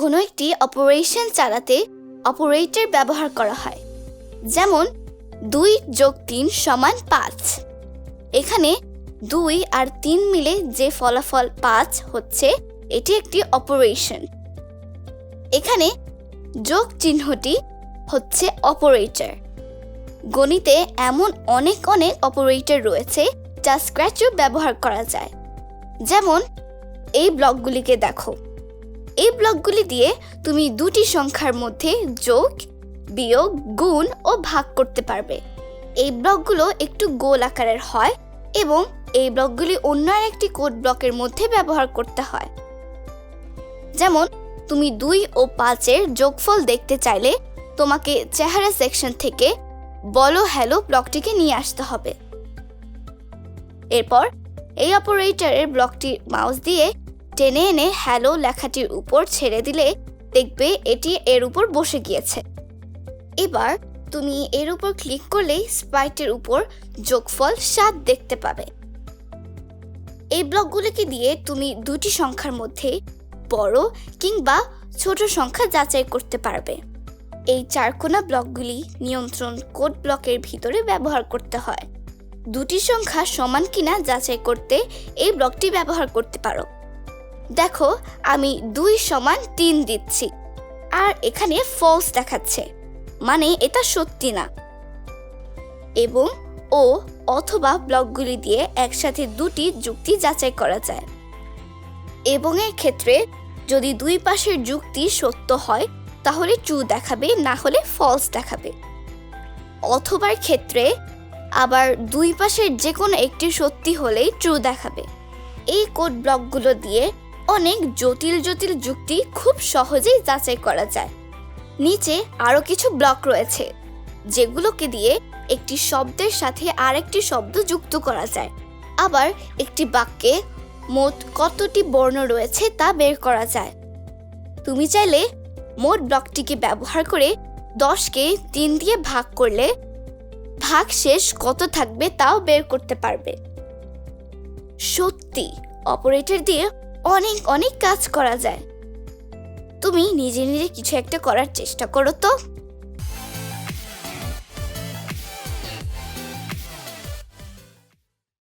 কোনো একটি অপারেশন চালাতে অপারেটর ব্যবহার করা হয়। যেমন, দুই যোগ তিন সমান পাঁচ। এখানে দুই আর তিন মিলে যে ফলাফল পাঁচ হচ্ছে, এটি একটি অপারেশন। এখানে যোগ চিহ্নটি হচ্ছে অপারেটর। গণিতে এমন অনেক অনেক অপারেটর রয়েছে যা স্ক্র্যাচও ব্যবহার করা যায়। যেমন, এই ব্লকগুলিকে দেখো। এই ব্লকগুলি দিয়ে তুমি দুটি সংখ্যার মধ্যে যোগ, বিয়োগ, গুণ ও ভাগ করতে পারবে। এই ব্লকগুলো একটু গোল আকারের হয় এবং এই ব্লকগুলি অন্য একটি কোড ব্লকের মধ্যে ব্যবহার করতে হয়। যেমন, তুমি দুই ও পাঁচের যোগফল দেখতে চাইলে তোমাকে চেহারা সেকশন থেকে বলো হ্যালো ব্লকটিকে নিয়ে আসতে হবে। এরপর, এই অপারেটরের ব্লকটি মাউস দিয়ে টেনে এনে হ্যালো লেখাটির উপর ছেড়ে দিলে দেখবে এটি এর উপর বসে গিয়েছে। এবার তুমি এর উপর ক্লিক করলেই স্প্রাইটের উপর যোগফল সাত দেখতে পাবে। এই ব্লকগুলিকে দিয়ে তুমি দুটি সংখ্যার মধ্যে বড় কিংবা ছোট সংখ্যা যাচাই করতে পারবে। এই চারকোনা ব্লকগুলি নিয়ন্ত্রণ কোড ব্লকের ভিতরে ব্যবহার করতে হয়। দুটি সংখ্যা সমান কিনা যাচাই করতে এই ব্লকটি ব্যবহার করতে পারো। দেখো, আমি দুই সমান তিন দিচ্ছি। আর এখানে ফলস দেখাচ্ছে। মানে এটা সত্যি না। এবং ও অথবা ব্লকগুলি দিয়ে একসাথে দুটি যুক্তি যাচাই করা যায়। এবং এর ক্ষেত্রে যদি দুই পাশের যুক্তি সত্য হয়, তাহলে ট্রু দেখাবে, না হলে ফলস দেখাবে। অথবার ক্ষেত্রে আবার দুই পাশের যে কোনো একটি সত্যি হলেই ট্রু দেখাবে। এই কোড ব্লকগুলো দিয়ে অনেক জটিল জটিল যুক্তি খুব সহজেই যাচাই করা যায়। নিচে আরও কিছু ব্লক রয়েছে, যেগুলোকে দিয়ে একটি শব্দের সাথে আরেকটি শব্দ যুক্ত করা যায়। আবার একটি বাক্যে মোট কতটি বর্ণ রয়েছে তা বের করা যায়। তুমি চাইলে মোট ব্লকটিকে ব্যবহার করে দশকে তিন দিয়ে ভাগ করলে ভাগ শেষ কত থাকবে তাও বের করতে পারবে। সত্যি, অপারেটর দিয়ে অনেক অনেক কাজ করা যায়। তুমি নিজে নিজে কিছু একটা করার চেষ্টা করো তো।